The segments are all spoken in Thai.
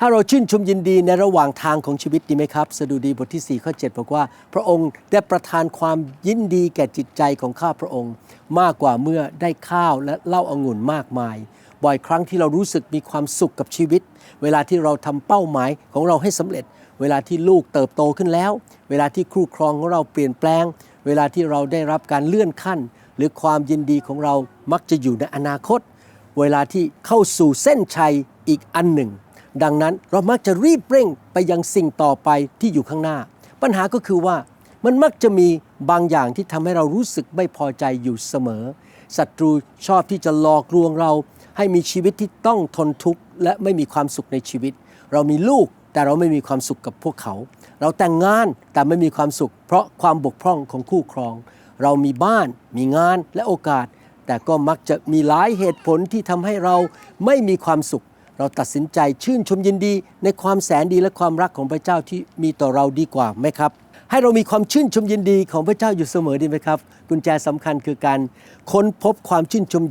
ถ้าเราชื่นชมยินดีในระหว่างทางของชีวิตดีไหมครับ สดุดีบทที่ 4 ข้อ 7 บอกว่า พระองค์ได้ประทานความยินดีแก่จิตใจของข้าพระองค์ มากกว่าเมื่อได้ข้าวและเหล้าอางุ่นมากมาย บ่อยครั้งที่เรารู้สึกมีความสุขกับชีวิต เวลาที่เราทำเป้าหมายของเราให้สำเร็จ เวลาที่ลูกเติบโตขึ้นแล้ว เวลาที่ครูครองของเราเปลี่ยนแปลง เวลาที่เราได้รับการเลื่อนขั้น หรือความยินดีของเรามักจะอยู่ในอนาคต เวลาที่เข้าสู่เส้นชัยอีกอันหนึ่ง ดังนั้นเรามักจะรีบเร่งไปยังสิ่งต่อไปที่อยู่ข้างหน้า ปัญหาก็คือว่ามันมักจะมีบางอย่างที่ทำให้เรารู้สึกไม่พอใจอยู่เสมอศัตรูชอบที่จะหลอกลวงเรา ให้มีชีวิตที่ต้องทนทุกข์และไม่มีความสุขในชีวิต เรามีลูกแต่เราไม่มีความสุขกับพวกเขา เราแต่งงานแต่ไม่มีความสุข เพราะความบกพร่องของคู่ครอง เรามีบ้าน มีงานและโอกาส แต่ก็มักจะมีหลายเหตุผลที่ทำให้เราไม่มีความสุข เราตัดสินใจชื่นชมยินดี ในความแสนดีและความรักของพระเจ้าที่มีต่อเราดีกว่าไหมครับ ให้เรามีความชื่นชมยินดีของพระเจ้าอยู่เสมอดีไหมครับ กุญแจสำคัญคือการค้นพบความชื่นชม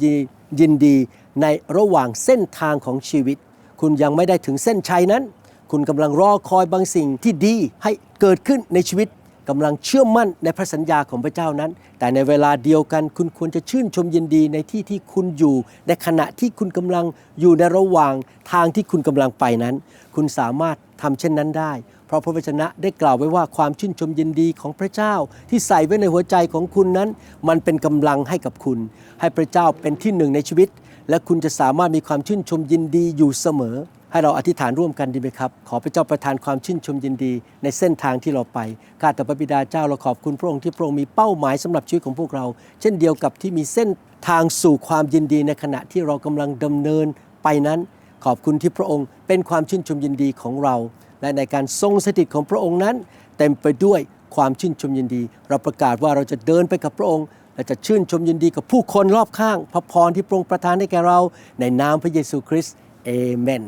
ยินดีในระหว่างเส้นทางของชีวิต คุณยังไม่ได้ถึงเส้นชัยนั้น คุณกำลังรอคอยบางสิ่งที่ดีให้เกิดขึ้นในชีวิต กำลังเชื่อมั่นในพระสัญญาของพระเจ้านั้น แต่ในเวลาเดียวกันคุณควรจะชื่นชมยินดีในที่ที่คุณอยู่ ในขณะที่คุณกำลังอยู่ในระหว่างทางที่คุณกำลังไปนั้น คุณสามารถทำเช่นนั้นได้ เพราะพระวจนะได้กล่าวไว้ว่าความชื่นชมยินดีของพระเจ้า ที่ใส่ไว้ในหัวใจของคุณนั้น มันเป็นกำลังให้กับคุณ ให้พระเจ้าเป็นที่หนึ่งในชีวิต และคุณจะสามารถมีความชื่นชมยินดีอยู่เสมอ ให้เราอธิษฐานร่วมกันดีไหมครับ ขอพระเจ้าประทานความชื่นชมยินดี ในเส้นทางที่เราไป ข้าแต่พระบิดาเจ้าเราขอบคุณพระองค์ที่พระองค์มีเป้าหมายสำหรับชีวิตของพวกเรา เช่นเดียวกับที่มีเส้นทางสู่ความยินดีในขณะที่เรากำลังดำเนินไปนั้น ขอบคุณที่พระองค์เป็นความชื่นชมยินดีของเรา และในการทรงสถิตของพระองค์นั้น เต็มไปด้วยความชื่นชมยินดี เราประกาศว่าเราจะเดินไปกับพระองค์และจะชื่นชมยินดีกับผู้คนรอบข้าง พระพรที่พระองค์ประทานให้แก่เรา ในนามพระเยซูคริสต์เอเมน